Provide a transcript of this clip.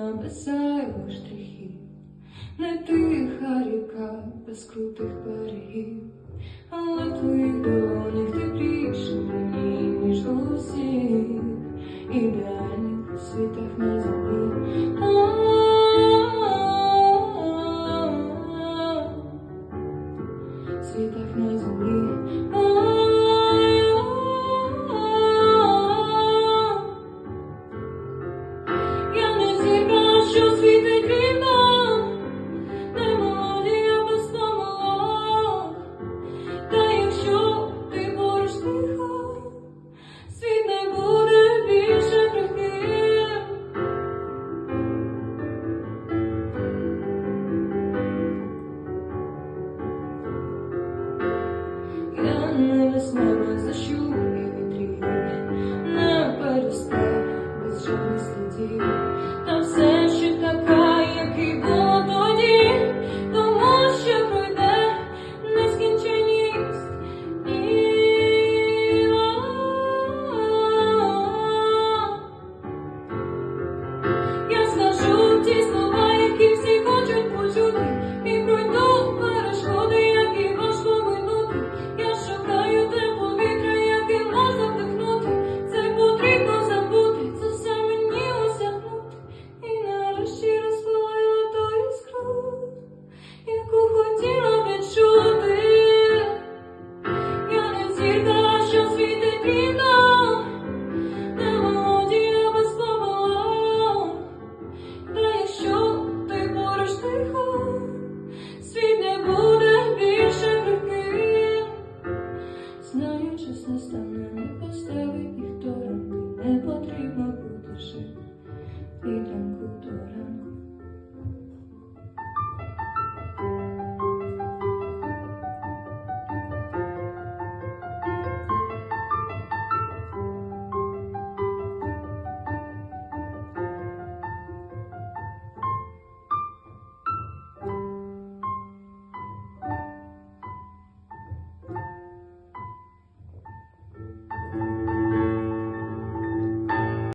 написаю штрихи, не тиха ріка без крутих берегів, але твоїх долонях тепліше мені, ніж у всіх ідеальних світах на землі. Світах на землі. не весна, за що Señor.